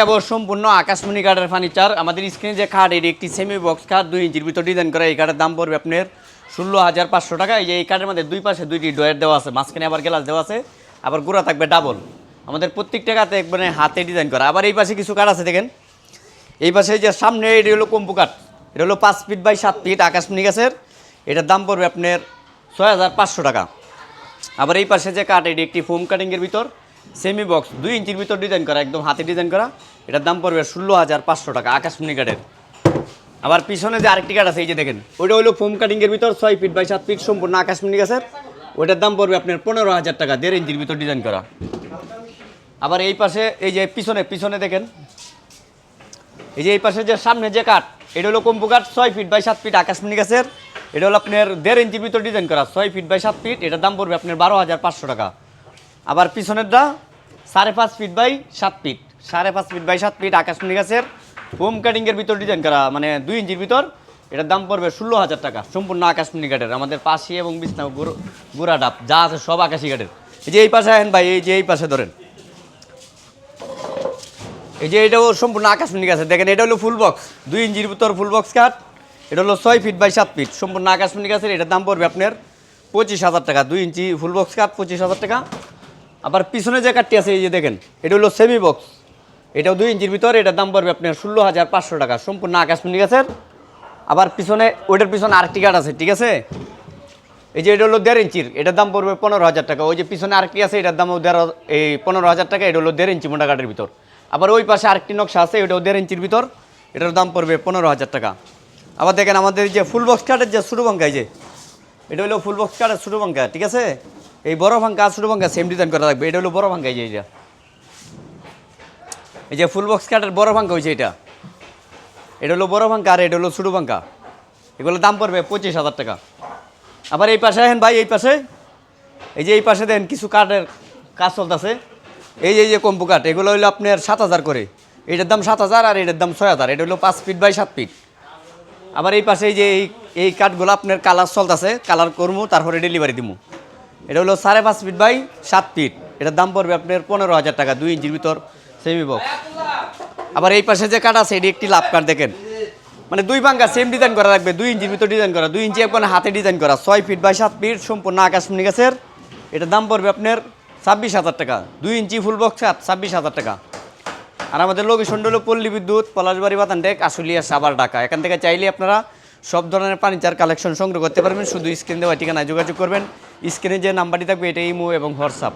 দেখাবো সম্পূর্ণ আকাশমণি কাঠের ফার্নিচার আমাদের স্ক্রিনে যে কাঠ, এটি একটি সেমি বক্স কাঠ, দুই ইঞ্চির ভিতর ডিজাইন করা। এই কাঠের দাম পড়বে আপনার ষোলো হাজার পাঁচশো টাকা। এই যে এই কাঠের মধ্যে দুই পাশে দুইটি ডয়ের দেওয়া আছে, মাঝখানে আবার গ্লাস দেওয়া আছে, আবার গোড়া থাকবে ডাবল আমাদের প্রত্যেকটা কাঠে একবারে হাতে ডিজাইন করা। আবার এই পাশে কিছু কাঠ আছে দেখেন। এই পাশে যে সামনে এটি হলো কম্পু কাঠ। এটা হলো পাঁচ ফিট বাই সাত ফিট আকাশমণি গাছের। এটার দাম পড়বে আপনার ছয় হাজার পাঁচশো টাকা। আবার এই পাশে যে কাঠ, এটি একটি ফোম কাটিংয়ের ভিতর। সেমি বক্স দুই ইঞ্চির ভিতর ডিজাইন করা, একদম হাতে ডিজাইন করা। এটার দাম পড়বে ষোলো হাজার পাঁচশো টাকা আকাশমণি কাঠের আবার পিছনে যে আরেকটি কাঠ আছে, এই যে দেখেন, ওইটা হলো ফোম কাটিংয়ের ভিতর, ছয় ফিট বাই সাত ফিট সম্পূর্ণ আকাশমণি গাছের। ওইটার দাম পড়বে আপনার পনেরো হাজার টাকা, দেড় ইঞ্চির ভিতর ডিজাইন করা। আবার এই পাশে, এই যে পিছনে পিছনে দেখেন, এই যে এই পাশে যে সামনে যে কাঠ এটা হলো কম্পু কাঠ ছয় ফিট বাই সাত ফিট আকাশমণি গাছের। এটা হলো আপনার দেড় ইঞ্চির ভিতর ডিজাইন করা, ছয় ফিট বাই সাত ফিট এটার দাম পড়বে আপনার বারো হাজার পাঁচশো টাকা। আবার পিছনেরটা সাড়ে পাঁচ ফিট বাই সাত ফিট সাড়ে পাঁচ ফিট বাই সাত ফিট আকাশমণি গাছের হোম কাটিংয়ের ভিতর ডিজাইন করা মানে দুই ইঞ্চির ভিতর, এটার দাম পড়বে ষোলো হাজার টাকা, সম্পূর্ণ আকাশমণি কাঠের আমাদের পাশি এবং বিছনা গুড়া ডাব, যা আছে সব আকাশি কাঠের এই যে এই পাশে আহেন ভাই, এই যে এই পাশে ধরেন। এই যে এটাও সম্পূর্ণ আকাশমণি গাছে দেখেন, এটা হলো ফুল বক্স দুই ইঞ্চির ভিতর ফুল বক্স কাঠ এটা হলো ছয় ফিট বাই সাত ফিট সম্পূর্ণ আকাশমণি গাছের এটার দাম পড়বে আপনার পঁচিশ হাজার টাকা। দুই ইঞ্চি ফুল বক্স কাঠ পঁচিশ হাজার টাকা। আবার পিছনে যে কাঠটি আছে, এই যে দেখেন, এটা হলো সেমি বক্স এটাও দুই ইঞ্চির ভিতর, এটার দাম পড়বে আপনার ষোলো হাজার পাঁচশো টাকা, সম্পূর্ণ আকাশমণি গাছের। আবার পিছনে, ওইটার পিছনে আরেকটি কাঠ আছে, ঠিক আছে? এই যে এটা হলো দেড় ইঞ্চির, এটার দাম পড়বে পনেরো হাজার টাকা। ওই যে পিছনে আরেকটি আছে, এটার দামও দেড়, এই পনেরো হাজার টাকা, এটা হলো দেড় ইঞ্চি মোটা কাঠের ভিতর। আবার ওই পাশে আরেকটি নকশা আছে, এটাও দেড় ইঞ্চির ভিতর, এটার দাম পড়বে পনেরো হাজার টাকা। আবার দেখেন আমাদের যে ফুল বক্স কাঠের যে ছোটো পাঙ্কা এই যে, এটা হলো ফুল বক্স কাঠের ছোটো পাঙ্কা ঠিক আছে? এই বড় আর ছোটো পাঙ্কা সেম ডিজাইন করা থাকবে। এটা হলো বড় পাঙ্কা এই যে এটা এই যে ফুল বক্স কাঠের বড় পাঙ্কা হয়েছে এটা। এটা হলো বড় পাঙ্কা আর এটা হলো ছোটো পাঙ্কা এগুলো দাম পড়বে পঁচিশ হাজার টাকা। আবার এই পাশে আহেন ভাই, এই পাশে। এই যে এই পাশে দেন কিছু কাঠের কাজ চলতেছে। এই যে এই যে কম্পু কাঠ, এগুলো হলো আপনার সাত হাজার করে। এটার দাম সাত হাজার আর এটার দাম ছয় হাজার। এটা হলো পাঁচ ফিট বাই সাত ফিট আবার এই পাশে এই যে এই এই কাঠগুলো আপনার কালার চলতেছে। কালার করব তারপরে ডেলিভারি দিবো এটা হলো সাড়ে পাঁচ ফিট বাই সাত ফিট এটার দাম পড়বে আপনার পনেরো হাজার টাকা, দুই ইঞ্চির ভিতর সেমি বক্স আবার এই পাশে যে কাঠ আছে, এটি একটি লাভ কাঠ দেখেন। মানে দুই পাঙ্কা সেম ডিজাইন করা লাগবে, দুই ইঞ্চির ভিতর ডিজাইন করা। দুই ইঞ্চি একবার হাতে ডিজাইন করা, ছয় ফিট বাই সাত ফিট সম্পূর্ণ আকাশমণি গাছের। এটার দাম পড়বে আপনার ছাব্বিশ হাজার টাকা। দুই ইঞ্চি ফুল বক্স সাত ছাব্বিশ হাজার টাকা। আর আমাদের লোকেশন হলো পল্লী বিদ্যুৎ, পলাশবাড়ি বাতান ডেক আশুলিয়া সাবার ঢাকা। এখান থেকে চাইলে আপনারা সব ধরনের ফার্নিচার কালেকশন সংগ্রহ করতে পারবেন। শুধু স্ক্রিন দেওয়া ঠিকানায় যোগাযোগ করবেন। স্ক্রিনে যে নাম্বারটি থাকবে এটা ইমো এবং হোয়াটসঅ্যাপ।